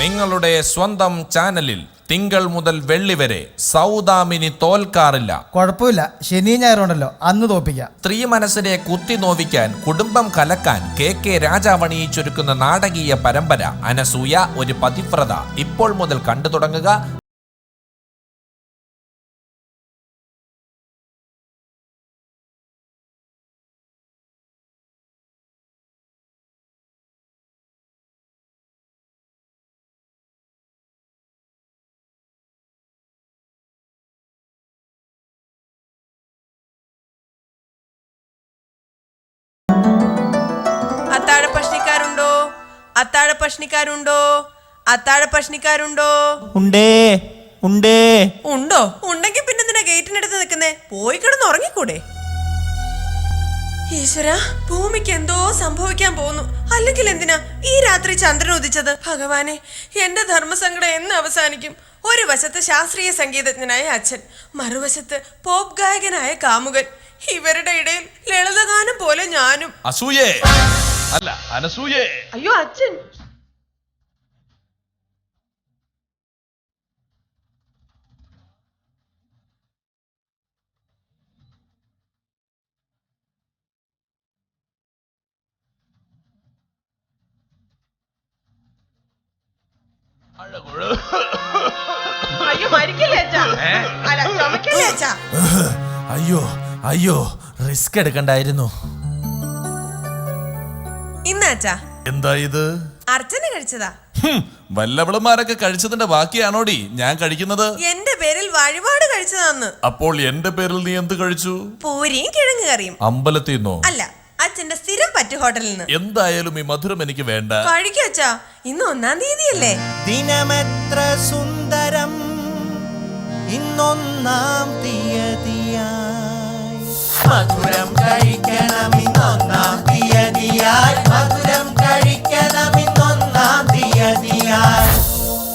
നിങ്ങളുടെ സ്വന്തം ചാനലിൽ തിങ്കൾ മുതൽ വെള്ളി വരെ സൗദാമിനി തോൽക്കാറില്ല. കുഴപ്പമില്ല. ശനി ഞായറുണ്ടല്ലോ അന്ന് തോപ്പിക്കാം സ്ത്രീ മനസ്സിനെ കുത്തി നോവിക്കാൻ കുടുംബം കലക്കാൻ കെ കെ രാജാവണിയിച്ചൊരുക്കുന്ന നാടകീയ പരമ്പര അനസൂയ ഒരു പതിവ്രത ഇപ്പോൾ മുതൽ കണ്ടു തുടങ്ങുക. അത്താഴ പഷ്ണിക്കാരുണ്ടോ? അത്താഴ പഷ്ണിക്കാരുണ്ടോ? ഉണ്ടേ ഉണ്ടേ. ഉണ്ടോ? ഉണ്ടെങ്കിൽ പിന്നെ നിന്നെ ഗേറ്റിനടുത്ത് നിൽക്കുന്നേ? പോയി കിടന്ന് ഉറങ്ങിക്കൂടെ? ഈശ്വര ഭൂമിക്ക് എന്തോ സംഭവിക്കാൻ പോകുന്നു. അല്ലെങ്കിൽ എന്തിനാ ഈ രാത്രി ചന്ദ്രൻ ഉദിച്ചത്? ഭഗവാനെ എന്റെ ധർമ്മസങ്കടം എന്ന് അവസാനിക്കും. ഒരു വശത്ത് ശാസ്ത്രീയ സംഗീതജ്ഞനായ അച്ഛൻ മറുവശത്ത് പോപ്പ് ഗായകനായ കാമുകൻ. ഇവരുടെ ഇടയിൽ ലളിതഗാനം പോലെ ഞാനും. അസൂയേ. അല്ല അനസൂയേ. അയ്യോ അച്ഛൻ. അയ്യോ മരിക്കല്ലേ അച്ഛാ? അല്ല ചുമക്കല്ലേ അച്ഛാ? അയ്യോ അയ്യോ റിസ്ക് എടുക്കണ്ടായിരുന്നു. അച്ഛാ എന്താ ഇത്? അർച്ചന കഴിച്ചതാ. വല്ലവളുമാരൊക്കെ വല്ലവളന്മാരൊക്കെ കഴിച്ചതിന്റെ ബാക്കിയാണോടി ഞാൻ കഴിക്കുന്നത്? എന്റെ പേരിൽ വഴിപാട് കഴിച്ചതാന്ന്. അപ്പോൾ എന്റെ പേരിൽ നീ എന്ത് കഴിച്ചു? പൂരിയും കിഴങ്ങ് കറിയും. അമ്പലത്തിൽ നിന്നോ? അല്ല അച്ഛന്റെ സ്ഥിരം പറ്റു ഹോട്ടലിൽ നിന്ന്. എന്തായാലും ഈ മധുരം എനിക്ക് വേണ്ട. കഴിക്കും അച്ഛാ ഇന്ന് ഒന്നാം തീയതി അല്ലേ ദിനമെത്ര സുന്ദരം ഇന്നൊന്നാം തീയതിയായി. മധുരം കഴിക്കണം ഇന്നൊന്നാം തീയതിയായി മധുരം കഴിക്കണം ഇന്നൊന്നാം തീയതിയായി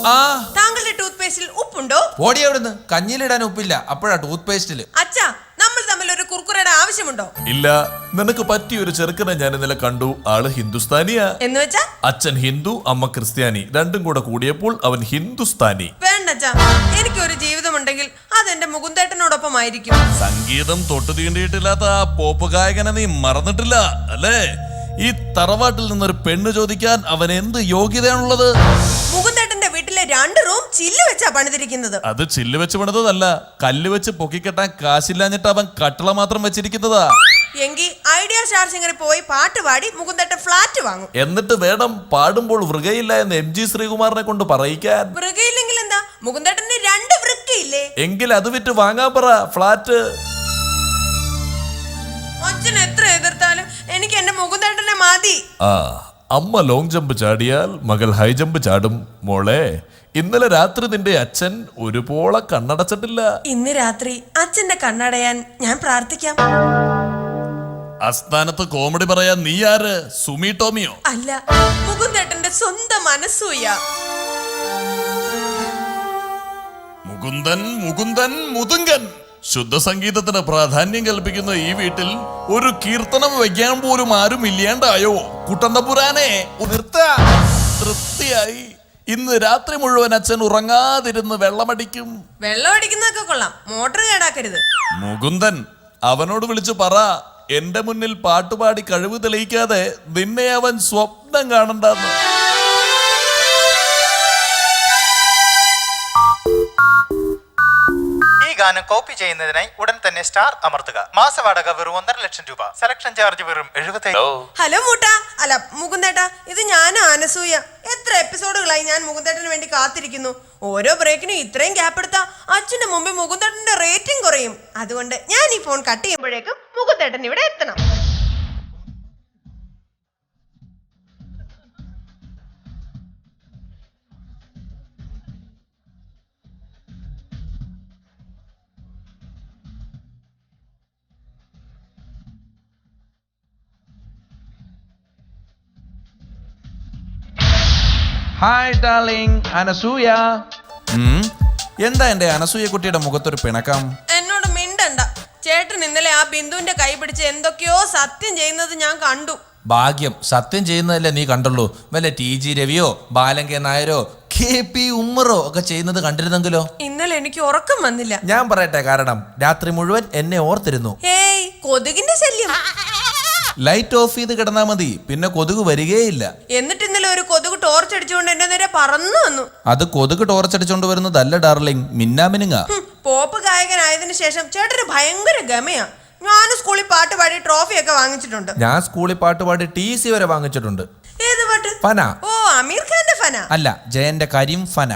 ആ. താങ്കളുടെ ടൂത്ത് പേസ്റ്റിൽ ഉപ്പുണ്ടോ? ഓടി അവിടുന്ന്. കഞ്ഞിലിടാൻ ഉപ്പില്ല. അപ്പോഴാ ടൂത്ത് പേസ്റ്റിൽ അച്ഛാ നമ്മൾ തമ്മിൽ ഒരു കുർക്കുറയുടെ ആവശ്യമുണ്ടോ? ഇല്ല. നിനക്ക് പറ്റിയ ഒരു ചെറുക്കനെ ഞാൻ ഇന്നലെ കണ്ടു. ആൾ ഹിന്ദുസ്ഥാനിയാ. എന്ന് വെച്ചാ? അച്ഛൻ ഹിന്ദു അമ്മ ക്രിസ്ത്യാനി. രണ്ടും കൂടെ കൂടിയപ്പോൾ അവൻ ഹിന്ദുസ്ഥാനി. വേണ്ട എനിക്ക് എനിക്കൊരു ജീവിതമുണ്ടെങ്കിൽ അതെന്റെ മുകുന്ദേട്ടനോടൊപ്പം ആയിരിക്കും സംഗീതം തൊട്ടു തീണ്ടിയിട്ടില്ലാത്ത ആ പോപ്പ് ഗായകനെ നീ മറന്നിട്ടില്ല അല്ലേ? ഈ തറവാട്ടിൽ നിന്നൊരു പെണ്ണ് ചോദിക്കാൻ അവൻ എന്ത് യോഗ്യതയാണുള്ളത്? മുകുന്ദേട്ടന്റെ വീട്ടിലെ രണ്ട് റൂം ചില്ല് വെച്ചാ പണിതിരിക്കുന്നത്. അത് ചില്ല് വെച്ച് പണിതതല്ല കല്ല് വെച്ച് പൊക്കിക്കെട്ടാൻ കാശില്ലാഞ്ഞിട്ട് അവൻ കട്ടള മാത്രം വെച്ചിരിക്കുന്നതാ. എങ്കിൽ ഐഡിയ സ്റ്റാർ സിംഗറിൽ പോയി പാട്ട് പാടി മുകുന്ദേട്ടൻ ഫ്ലാറ്റ് വാങ്ങും. എന്നിട്ട് വേണം പാടുമ്പോൾ വൃകയില്ല എന്ന് എം ജി ശ്രീകുമാറിനെ കൊണ്ട് പറയിക്കാൻ വൃകയില്ലെങ്കിൽ എന്താ? മുകുന്ദേട്ടന് രണ്ട് വൃക്കയില്ലേ? എങ്കിൽ അത് വിറ്റ് വാങ്ങാൻ പറ ഫ്ലാറ്റ്. അച്ഛൻ എത്ര എതിർത്താലും എനിക്ക് എന്റെ മുകുന്ദേട്ടനെ മതി. ആ അമ്മ ലോങ് ജമ്പ് ചാടിയാൽ മകൾ ഹൈ ജമ്പ് ചാടും മോളെ. ഇന്നലെ രാത്രി നിന്റെ അച്ഛൻ ഒരുപോളെ കണ്ണടച്ചിട്ടില്ല. ഇന്ന് രാത്രി അച്ഛന്റെ കണ്ണടയാൻ ഞാൻ പ്രാർത്ഥിക്കാം. അസ്ഥാനത്ത് കോമഡി പറയാൻ നീ ആര്? സുമി ടോമിയോ? അല്ല മുകുന്ദേട്ടന്റെ സ്വന്തം മനസ്സൂയ മുകുന്ദൻ മുകുന്ദൻ മുതുങ്കൻ. ശുദ്ധ സംഗീതത്തിന് പ്രാധാന്യം കൽപ്പിക്കുന്ന ഈ വീട്ടിൽ ഒരു കീർത്തനം വയ്ക്കാൻ പോലും ആരും ഇല്ലാണ്ടായോ? കുട്ടന്തപുരാനെ നിർത്ത. തൃപ്തിയായി. ഇന്ന് രാത്രി മുഴുവൻ അച്ഛൻ ഉറങ്ങാതിരുന്ന് വെള്ളമടിക്കും. വെള്ളം അടിക്കുന്നതൊക്കെ കൊള്ളാം. മോട്ടർ കേടാക്കരുത്. മുകുന്ദൻ അവനോട് വിളിച്ചു പറ. എന്റെ മുന്നിൽ പാട്ടുപാടി കഴിവ് തെളിയിക്കാതെ നിന്നെ അവൻ സ്വപ്നം കാണണ്ടെന്ന്. ഗാനം കോപ്പി ചെയ്യുന്നതിനായി ഉടൻ തന്നെ സ്റ്റാർ അമർത്തുക. മാസവാടക വെറും ഒന്നര ലക്ഷം രൂപ. സെലക്ഷൻ ചാർജ് വെറും എഴുപത്തി ഹലോ. മൂട്ട. അല്ല മുകുന്ദേട്ടാ ഇത് ഞാൻ ആനസൂയ എത്ര എപ്പിസോഡുകളായി ഞാൻ മുകുന്ദേട്ടന് വേണ്ടി കാത്തിരിക്കുന്നു. ഓരോ ബ്രേക്കിനും ഇത്രയും ഗ്യാപ്പ് എടുത്താ അച്ഛന്റെ മുമ്പിൽ മുകുന്ദേട്ടന്റെ റേറ്റിംഗ് കുറയും. അതുകൊണ്ട് ഞാൻ ഈ ഫോൺ കട്ട് ചെയ്യുമ്പോഴേക്കും മുകുന്ദേട്ടൻ ഇവിടെ എത്തണം. Hi darling Anasuya. എന്താ എന്റെ അനസൂയ കുട്ടിയുടെ മുഖത്തൊരു പിണക്കം? എന്നോട് മിണ്ടണ്ട. ചേട്ടൻ ഇന്നലെ ആ ബിന്ദുവിന്റെ കൈ പിടിച്ച് എന്തൊക്കെയോ സത്യം ചെയ്യുന്നത് ഞാൻ കണ്ടു. ഭാഗ്യം. സത്യം ചെയ്യുന്നതല്ലേ നീ കണ്ടുള്ളൂ. വല്ല ടി ജി രവിയോ ബാലങ്ക നായരോ കെ പി ഉമ്മറോ ഒക്കെ ചെയ്യുന്നത് കണ്ടിരുന്നെങ്കിലോ? ഇന്നലെ എനിക്ക് ഉറക്കം വന്നില്ല. ഞാൻ പറയട്ടെ കാരണം രാത്രി മുഴുവൻ എന്നെ ഓർത്തിരുന്നു. ഏയ് കൊതുകിന്റെ ശല്യം. ലൈറ്റ് ഓഫ് ചെയ്ത് കിടന്നാ മതി. പിന്നെ കൊതുക് വരികയില്ല. എന്നിട്ട് ഇന്നലെ ഒരു കൊതുക് ടോർച്ച് അടിച്ചുകൊണ്ട് എന്റെ നേരെ പറന്നു വന്നു. അത് കൊതുക് ടോർച്ച് അടിച്ചുകൊണ്ട് വരുന്നതല്ല ഡാർലിംഗ് മിന്നാമിനുങ്ങ ഹും, പോപ്പ് ഗായകനായതിനു ശേഷം ചേട്ടന് ഭയങ്കര ഗമയാ. ഞാൻ സ്കൂളിൽ പാട്ട് പാടി ട്രോഫി ഒക്കെ വാങ്ങിച്ചിട്ടുണ്ട്. ഞാൻ സ്കൂളിൽ പാട്ട് പാടി ടി സി വരെ വാങ്ങിച്ചിട്ടുണ്ട്. ഏത് പാട്ട്? ഫന. ഓ അമീർ ഖാന്റെ ഫന. അല്ല ജയന്റെ കരിം ഫന.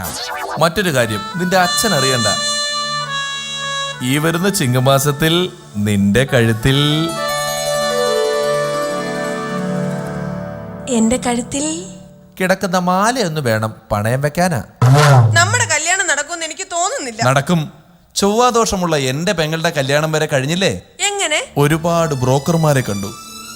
മറ്റൊരു കാര്യം നിന്റെ അച്ഛൻ അറിയണ്ട. ഈ വരുന്ന ചിങ്ങമാസത്തിൽ നിന്റെ കഴുത്തിൽ എന്റെ കഴുത്തിൽ കിടക്കുന്ന മാലയൊന്ന് വേണം പണയം വെക്കാനാ. നമ്മുടെ കല്യാണം നടക്കുമെന്ന് എനിക്ക് തോന്നുന്നില്ല. നടക്കും. ചൊവ്വാദോഷമുള്ള എന്റെ പെങ്ങളുടെ കല്യാണം വരെ കഴിഞ്ഞില്ലേ? എങ്ങനെ? ഒരുപാട് ബ്രോക്കർമാരെ കണ്ടു.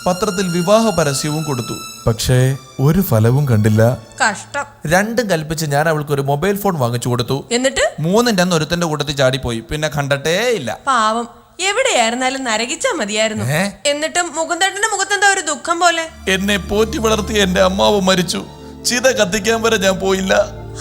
പത്രത്തിൽ വിവാഹ പരസ്യവും കൊടുത്തു. പക്ഷേ ഒരു ഫലവും കണ്ടില്ല. കഷ്ടം. രണ്ടും കൽപ്പിച്ച് ഞാൻ അവൾക്ക് ഒരു മൊബൈൽ ഫോൺ വാങ്ങിച്ചു കൊടുത്തു. എന്നിട്ട്? മൂന്നിന്റെ അന്ന് ഒരുത്തന്റെ കൂട്ടത്തിൽ ചാടിപ്പോയി. പിന്നെ കണ്ടട്ടേ ഇല്ല. പാവം. എവിടെയായിരുന്നാലും നരകിച്ചാ മതിയായിരുന്നു. എന്നിട്ടും മുകുന്ദേട്ടന്റെ മുഖത്തെന്താ ഒരു ദുഃഖം പോലെ. എന്നെ പോറ്റി വളർത്തിയ എന്റെ അമ്മാവ് മരിച്ചു. ചിത കത്തിക്കാൻ വരെ ഞാൻ പോയില്ല.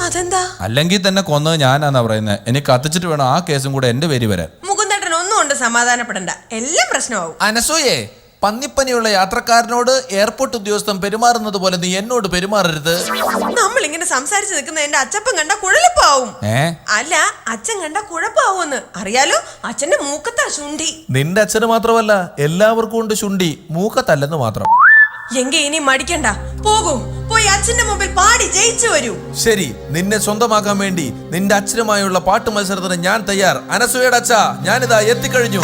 അതെന്താ? അല്ലെങ്കിൽ തന്നെ കൊന്നത് ഞാനാന്നാ പറയുന്നത് എനിക്ക് കത്തിച്ചിട്ട് വേണം ആ കേസും കൂടെ എന്റെ പേര് വരാൻ. മുകുന്ദേട്ടൻ ഒന്നും കൊണ്ട് സമാധാനപ്പെടണ്ട. എല്ലാം പ്രശ്നമാവും. അനസൂയേ പന്നിപ്പനിയുള്ള യാത്രക്കാരനോട് എയർപോർട്ട് ഉദ്യോഗസ്ഥൻ പെരുമാറുന്നത് പോലെ നീ എന്നോട് പെരുമാറരുത്. നമ്മൾ ഇങ്ങനെ സംസാരിച്ചു നിൽക്കുന്ന എന്റെ അച്ഛപ്പൻ കണ്ട കുഴലപ്പാവും. ഏ? അല്ല അച്ഛൻ കണ്ട കുഴപ്പാവുമെന്ന്. അറിയാലോ അച്ഛന്റെ മൂക്കത്താ ശുണ്ടി. നിന്റെ അച്ഛന് മാത്രമല്ല എല്ലാവർക്കും ഉണ്ട് ശുണ്ടി. മൂക്കത്തല്ലെന്ന് മാത്രം. എങ്കി ഇനി മടിക്കണ്ട. പോകും പോയി അച്ഛന്റെ മുമ്പിൽ പാടി ജയിച്ചു വരൂ. ശരി നിന്നെ സ്വന്തമാക്കാൻ വേണ്ടി നിന്റെ അച്ഛനുമായുള്ള പാട്ട് മത്സരത്തിന് ഞാൻ തയ്യാർ. അനസൂയയുടെ അച്ഛ ഞാനിതാ എത്തിക്കഴിഞ്ഞു.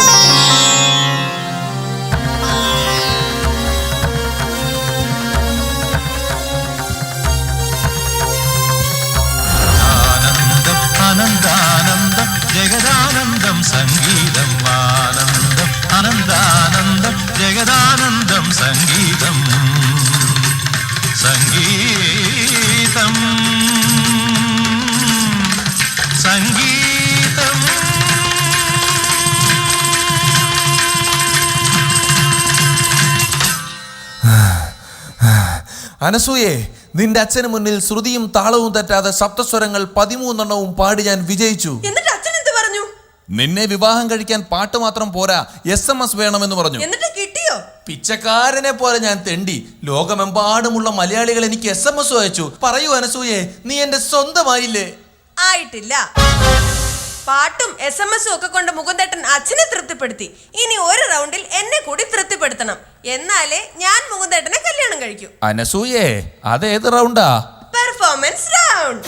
സംഗീതം. അനസൂയെ നിന്റെ അച്ഛന് മുന്നിൽ ശ്രുതിയും താളവും തെറ്റാതെ സപ്തസ്വരങ്ങൾ പതിമൂന്നെണ്ണവും പാടി ഞാൻ വിജയിച്ചു. എന്നിട്ട് അച്ഛൻ എന്ത് പറഞ്ഞു? നിന്നെ വിവാഹം കഴിക്കാൻ പാട്ട് മാത്രം പോരാ എസ് എം എസ് വേണമെന്ന് പറഞ്ഞു. എന്നിട്ട് കിട്ടിയോ? പിച്ചക്കാരനെ പോലെ ഞാൻ തെണ്ടി. ലോകമെമ്പാടുമുള്ള മലയാളികൾ എനിക്ക് എസ് എം എസ് അയച്ചു പറയൂ അനസൂയെ നീ എന്റെ സ്വന്തമായില്ലേ? ആയിട്ടില്ല. പാട്ടും എസ് എം എസും ഒക്കെ കൊണ്ട് മുകുന്ദേട്ടൻ അച്ഛനെ തൃപ്തിപ്പെടുത്തി. ഇനി ഒരു റൗണ്ടിൽ എന്നെ കൂടി തൃപ്തിപ്പെടുത്തണം. എന്നാലേ ഞാൻ മുകുന്ദേട്ടനെ കല്യാണം കഴിക്കൂ. അനസൂയേ അതേത് റൗണ്ടാ? Performance round